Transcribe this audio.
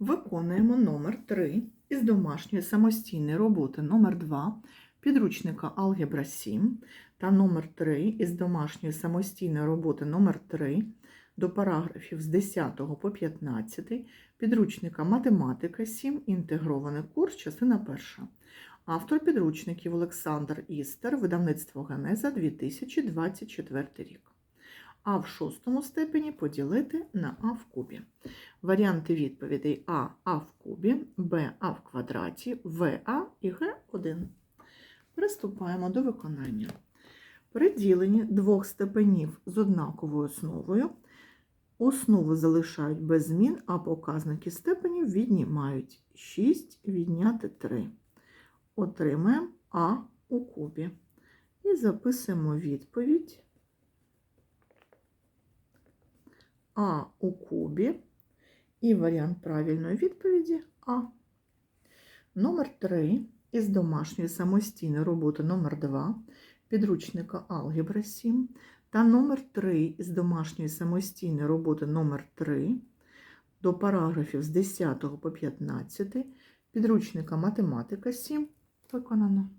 Виконуємо номер 3 із домашньої самостійної роботи. Номер 2 підручника Алгебра 7 та номер 3 із домашньої самостійної роботи. Номер 3 до параграфів з 10 по 15 підручника Математика 7 інтегрований курс, частина 1. Автор підручників Олександр Істер, видавництво Генеза 2024 рік. А в шостому степені поділити на А в кубі. Варіанти відповідей А А в кубі, Б А в квадраті, В А і Г 1. Приступаємо до виконання. При діленні двох степенів з однаковою основою основи залишають без змін, а показники степенів віднімають 6 відняти 3. Отримаємо А у кубі. І записуємо відповідь А у кубі. І варіант правильної відповіді А. Номер 3 із домашньої самостійної роботи номер 2 підручника Алгебра 7 та номер 3 із домашньої самостійної роботи номер 3 до параграфів з 10 по 15 підручника Математика 7 виконано.